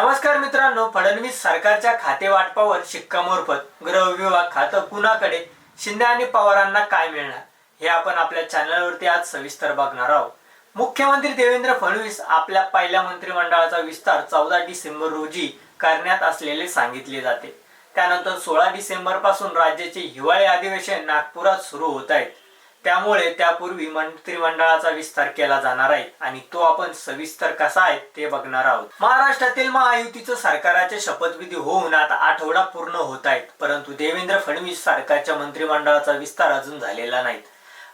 नमस्कार मित्रांनो फडणवीस सरकारच्या खाते वाटपावर शिक्कामोर्फत गृह विभाग खातं कुणाकडे? शिंदे आणि पवारांना काय मिळणार? हे आपण आपल्या चॅनलवरती आज सविस्तर बघणार आहोत. मुख्यमंत्री देवेंद्र फडणवीस आपल्या पहिल्या मंत्रिमंडळाचा विस्तार चौदा डिसेंबर रोजी करण्यात असलेले सांगितले जाते. त्यानंतर सोळा डिसेंबरपासून राज्याचे हिवाळी अधिवेशन नागपुरात सुरू होत आहेत त्यामुळे त्यापूर्वी मंत्रिमंडळाचा विस्तार केला जाणार आहे आणि तो आपण सविस्तर कसा आहे ते बघणार आहोत. महाराष्ट्रातील महायुतीचं सरकाराचे शपथविधी होऊन आता आठवडा पूर्ण होत आहेत परंतु देवेंद्र फडणवीस सरकारच्या मंत्रिमंडळाचा विस्तार अजून झालेला नाही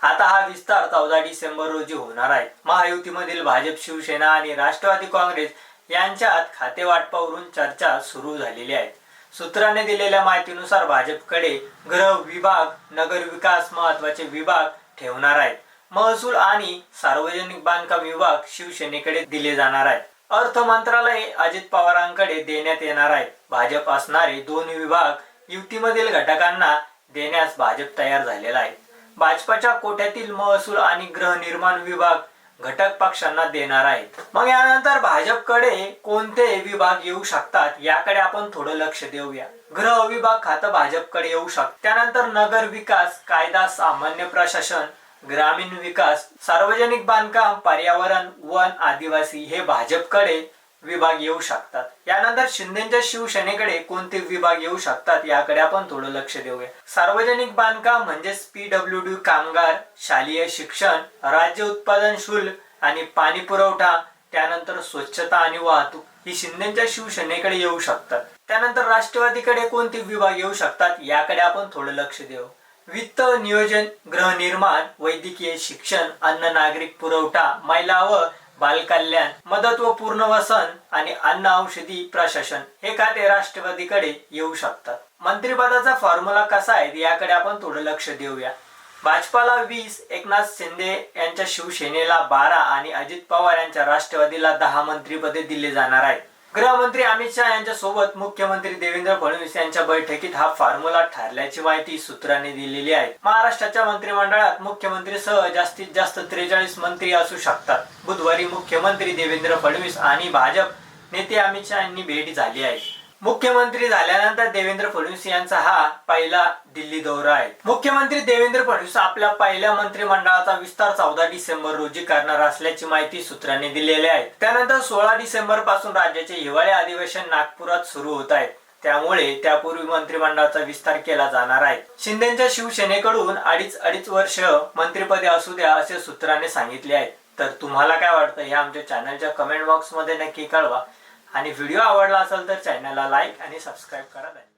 आता हा विस्तार चौदा डिसेंबर रोजी होणार आहे. महायुतीमधील भाजप शिवसेना आणि राष्ट्रवादी काँग्रेस यांच्यात खाते वाटपावरून चर्चा सुरू झालेली आहे. सूत्राने दिलेल्या माहितीनुसार भाजपकडे गृह विभाग नगर विकास महत्त्वाचे विभाग ठेवणार आहेत. महसूल आणि सार्वजनिक बांधकाम विभाग शिवसेनेकडे दिले जाणार आहेत. अर्थ मंत्रालय अजित पवारांकडे देण्यात येणार आहे. भाजप असणारे दोन विभाग युतीमधील घटकांना देण्यास भाजप तयार झालेला आहे. भाजपाच्या कोट्यातील महसूल आणि गृहनिर्माण विभाग घटक पक्षांना देणार आहेत. मग यानंतर भाजपकडे कोणते विभाग येऊ शकतात याकडे आपण थोडं लक्ष देऊया. गृह विभाग खातं भाजपकडे येऊ शकत त्यानंतर नगर विकास कायदा सामान्य प्रशासन ग्रामीण विकास सार्वजनिक बांधकाम पर्यावरण वन आदिवासी हे भाजपकडे विभाग येऊ शकतात. यानंतर शिंदेच्या शिवसेनेकडे कोणते विभाग येऊ शकतात याकडे आपण थोडं लक्ष देऊया. सार्वजनिक बांधकाम म्हणजेच पीडब्ल्यू डी कामगार शालेय शिक्षण राज्य उत्पादन शुल्क आणि पाणी पुरवठा त्यानंतर स्वच्छता आणि वाहतूक ही शिंदेच्या शिवसेनेकडे येऊ शकतात. त्यानंतर राष्ट्रवादीकडे कोणते विभाग येऊ शकतात याकडे आपण थोडं लक्ष देऊ. वित्त नियोजन गृहनिर्माण वैद्यकीय शिक्षण अन्न नागरिक पुरवठा महिला व बालकल्याण मदत व पुनर्वसन आणि अन्न औषधी प्रशासन हे खाते राष्ट्रवादीकडे येऊ शकतात. मंत्रिपदाचा फॉर्म्युला कसा आहे याकडे आपण थोडं लक्ष देऊया. भाजपाला वीस एकनाथ शिंदे यांच्या शिवसेनेला बारा आणि अजित पवार यांच्या राष्ट्रवादीला दहा मंत्रिपदे दिले जाणार आहेत. गृहमंत्री अमित शहा यांच्या सोबत मुख्यमंत्री देवेंद्र फडणवीस यांच्या बैठकीत हा फॉर्म्युला ठरल्याची माहिती सूत्रांनी दिलेली आहे. महाराष्ट्राच्या मंत्रिमंडळात मुख्यमंत्रीसह जास्तीत जास्त त्रेचाळीस मंत्री असू शकतात. बुधवारी मुख्यमंत्री देवेंद्र फडणवीस आणि भाजप नेते अमित शहा यांनी भेट झाली आहे. मुख्यमंत्री झाल्यानंतर देवेंद्र फडणवीस यांचा हा पहिला दिल्ली दौरा आहे. मुख्यमंत्री देवेंद्र फडणवीस आपल्या पहिल्या मंत्रिमंडळाचा विस्तार चौदा डिसेंबर रोजी करणार असल्याची माहिती सूत्रांनी दिलेली आहे. त्यानंतर सोळा डिसेंबरपासून राज्याचे हिवाळी अधिवेशन नागपुरात सुरू होत आहे. त्यामुळे त्यापूर्वी मंत्रिमंडळाचा विस्तार केला जाणार आहे. शिंदेच्या शिवसेनेकडून अडीच अडीच वर्ष मंत्रिपदे असू द्या असे सूत्रांनी सांगितले आहे. तर तुम्हाला काय वाटतं हे आमच्या चॅनलच्या कमेंट बॉक्समध्ये नक्की कळवा. आणि व्हिडिओ आवडला असेल तर चॅनलला लाईक आणि सबस्क्राईब करा. धन्यवाद.